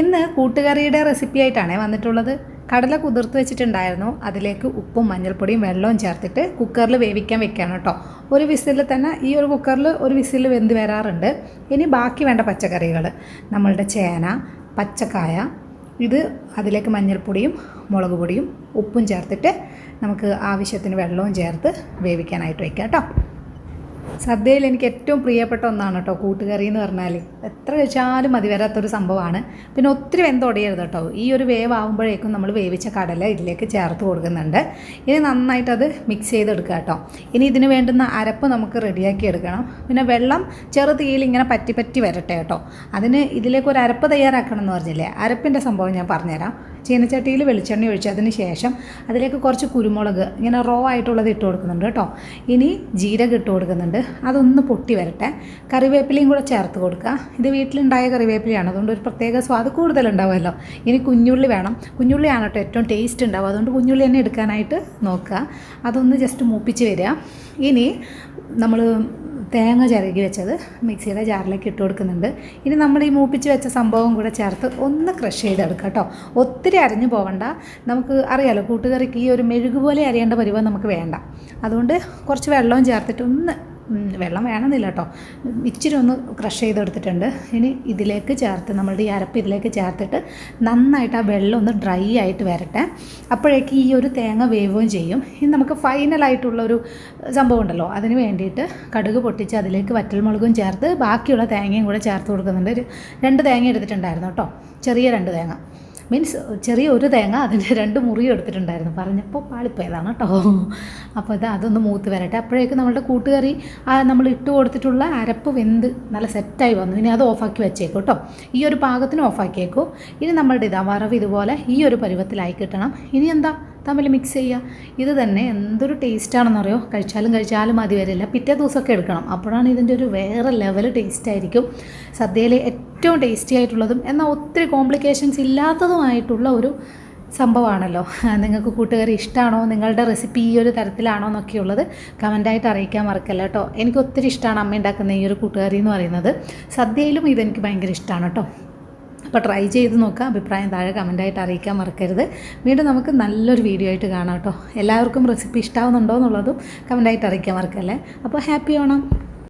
ഇന്ന് കൂട്ടുകറിയുടെ റെസിപ്പി ആയിട്ടാണ് വന്നിട്ടുള്ളത്. കടല കുതിർത്ത് വെച്ചിട്ടുണ്ടായിരുന്നു. അതിലേക്ക് ഉപ്പും മഞ്ഞൾപ്പൊടിയും വെള്ളവും ചേർത്തിട്ട് കുക്കറിൽ വേവിക്കാൻ വെക്കുകയാണ് കേട്ടോ. ഒരു വിസിലിൽ തന്നെ ഈ ഒരു കുക്കറിൽ ഒരു വിസിൽ വെന്ത് വരാറുണ്ട്. ഇനി ബാക്കി വേണ്ട പച്ചക്കറികൾ. നമ്മളുടെ ചേന പച്ചക്കായ ഇത് അതിലേക്ക് മഞ്ഞൾപ്പൊടിയും മുളക് പൊടിയും ഉപ്പും ചേർത്തിട്ട് നമുക്ക് ആവശ്യത്തിന് വെള്ളവും ചേർത്ത് വേവിക്കാനായിട്ട് വയ്ക്കാം കേട്ടോ. സദ്യയിൽ എനിക്ക് ഏറ്റവും പ്രിയപ്പെട്ട ഒന്നാണ് കേട്ടോ കൂട്ടുകറി എന്ന് പറഞ്ഞാൽ. എത്ര കഴിച്ചാലും മതി വരാത്തൊരു സംഭവമാണ്. പിന്നെ ഒത്തിരി വെന്തൊടിയരുത് കേട്ടോ ഈ ഒരു വേവ് ആകുമ്പോഴേക്കും നമ്മൾ വേവിച്ച കടല ഇതിലേക്ക് ചേർത്ത് കൊടുക്കുന്നുണ്ട്. ഇനി നന്നായിട്ട് അത് മിക്സ് ചെയ്തെടുക്കുക കേട്ടോ ഇനി ഇതിന് വേണ്ടുന്ന അരപ്പ് നമുക്ക് റെഡിയാക്കി എടുക്കണം. പിന്നെ വെള്ളം ചെറു തീയിൽ ഇങ്ങനെ പറ്റി പറ്റി വരട്ടെ കേട്ടോ അതിന് ഇതിലേക്ക് ഒരു അരപ്പ് തയ്യാറാക്കണം എന്ന് പറഞ്ഞില്ലേ? അരപ്പിന്റെ സംഭവം ഞാൻ പറഞ്ഞുതരാം. ചീനച്ചട്ടിയിൽ വെളിച്ചെണ്ണ ഒഴിച്ചതിന് ശേഷം അതിലേക്ക് കുറച്ച് കുരുമുളക് ഇങ്ങനെ റോ ആയിട്ടുള്ളത് ഇട്ട് കൊടുക്കുന്നുണ്ട് കേട്ടോ. ഇനി ജീരകം ഇട്ട് കൊടുക്കുന്നുണ്ട്. അതൊന്ന് പൊട്ടി വരട്ടെ. കറിവേപ്പിലയും കൂടെ ചേർത്ത് കൊടുക്കുക. ഇത് വീട്ടിലുണ്ടായ കറിവേപ്പിലയാണ്. അതുകൊണ്ട് ഒരു പ്രത്യേക സ്വാദ് കൂടുതലുണ്ടാവുമല്ലോ. ഇനി കുഞ്ഞുള്ളി വേണം. കുഞ്ഞുള്ളിയാണ് കേട്ടോ ഏറ്റവും ടേസ്റ്റ് ഉണ്ടാവും അതുകൊണ്ട് കുഞ്ഞുള്ളി തന്നെ എടുക്കാനായിട്ട് നോക്കുക. അതൊന്ന് ജസ്റ്റ് മൂപ്പിച്ച് വരിക. ഇനി നമ്മൾ തേങ്ങ ചിരകി വെച്ചത് മിക്സിയുടെ ജാറിലേക്ക് ഇട്ട് കൊടുക്കുന്നുണ്ട്. ഇനി നമ്മൾ ഈ മൂപ്പിച്ച് വെച്ച സംഭവം കൂടെ ചേർത്ത് ഒന്ന് ക്രഷ് ചെയ്തെടുക്കുക കേട്ടോ. ഒത്തിരി അരഞ്ഞു പോകണ്ട നമുക്ക് അറിയാലോ കൂട്ടുകറിക്ക് ഈ ഒരു മെഴുക് പോലെ അരിയേണ്ട പരിവം നമുക്ക് വേണ്ട. അതുകൊണ്ട് കുറച്ച് വെള്ളവും ചേർത്തിട്ട് ഒന്ന് വെള്ളം വേണമെന്നില്ല കേട്ടോ ഇച്ചിരി ഒന്ന് ക്രഷ് ചെയ്തെടുത്തിട്ടുണ്ട്. ഇനി ഇതിലേക്ക് ചേർത്ത് നമ്മളുടെ ഈ അരപ്പ് ഇതിലേക്ക് ചേർത്തിട്ട് നന്നായിട്ട് ആ വെള്ളം ഒന്ന് ഡ്രൈ ആയിട്ട് വരട്ടെ. അപ്പോഴേക്ക് ഈ ഒരു തേങ്ങ വേവുകയും ചെയ്യും. ഇനി നമുക്ക് ഫൈനലായിട്ടുള്ളൊരു സംഭവം ഉണ്ടല്ലോ. അതിന് വേണ്ടിയിട്ട് കടുക് പൊട്ടിച്ച് അതിലേക്ക് വറ്റൽമുളകും ചേർത്ത് ബാക്കിയുള്ള തേങ്ങയും കൂടെ ചേർത്ത് കൊടുക്കുന്നുണ്ട്. രണ്ട് തേങ്ങ എടുത്തിട്ടുണ്ടായിരുന്നു കേട്ടോ. ചെറിയ രണ്ട് തേങ്ങ. മീൻസ് ചെറിയ ഒരു തേങ്ങ അതിന്റെ രണ്ട് മുറി എടുത്തിട്ടുണ്ടായിരുന്നു. പറഞ്ഞപ്പോൾ പാളിപ്പോയതാണ് കേട്ടോ അപ്പോൾ ഇത് അതൊന്ന് മൂത്ത് വരട്ടെ. അപ്പോഴേക്ക് നമ്മളുടെ കൂട്ടുകറി നമ്മൾ ഇട്ട് കൊടുത്തിട്ടുള്ള അരപ്പ് വെന്ത് നല്ല സെറ്റായി വന്നു. ഇനി അത് ഓഫാക്കി വെച്ചേക്കും കേട്ടോ ഈ ഒരു പാകത്തിന് ഓഫാക്കിയേക്കും. ഇനി നമ്മളുടെ ഇതാ വറവ് ഇതുപോലെ ഈ ഒരു പരുവത്തിലായി കിട്ടണം. ഇനി എന്താ? തമ്മിൽ മിക്സ് ചെയ്യുക. ഇത് തന്നെ എന്തൊരു ടേസ്റ്റാണെന്നറിയോ കഴിച്ചാലും കഴിച്ചാലും മതി വരില്ല. പിറ്റേ ദിവസമൊക്കെ എടുക്കണം. അപ്പോഴാണ് ഇതിന്റെ ഒരു വേറെ ലെവൽ ടേസ്റ്റ് ആയിരിക്കും. സദ്യയിലെ ഏറ്റവും ടേസ്റ്റി ആയിട്ടുള്ളതും എന്നാൽ ഒത്തിരി കോംപ്ലിക്കേഷൻസ് ഇല്ലാത്തതുമായിട്ടുള്ള ഒരു സംഭവമാണല്ലോ. നിങ്ങൾക്ക് കൂട്ടുകാർ ഇഷ്ടമാണോ നിങ്ങളുടെ റെസിപ്പി ഈ ഒരു തരത്തിലാണോ എന്നൊക്കെയുള്ളത് കമന്റായിട്ട് അറിയിക്കാൻ മറക്കല്ല കേട്ടോ. എനിക്ക് ഒത്തിരി ഇഷ്ടമാണ് അമ്മ ഉണ്ടാക്കുന്ന ഈ ഒരു കൂട്ടുകറി എന്ന് പറയുന്നത്. സദ്യയിലും ഇതെനിക്ക് ഭയങ്കര ഇഷ്ടമാണ് കേട്ടോ. അപ്പോൾ ട്രൈ ചെയ്ത് നോക്കുക അഭിപ്രായം താഴെ കമന്റായിട്ട് അറിയിക്കാൻ മറക്കരുത്. വീണ്ടും നമുക്ക് നല്ലൊരു വീഡിയോ ആയിട്ട് കാണാം കേട്ടോ. എല്ലാവർക്കും റെസിപ്പി ഇഷ്ടാവുന്നുണ്ടോ എന്നുള്ളതും കമന്റായിട്ട് അറിയിക്കാൻ മറക്കല്ലേ? അപ്പോൾ ഹാപ്പി ഓണം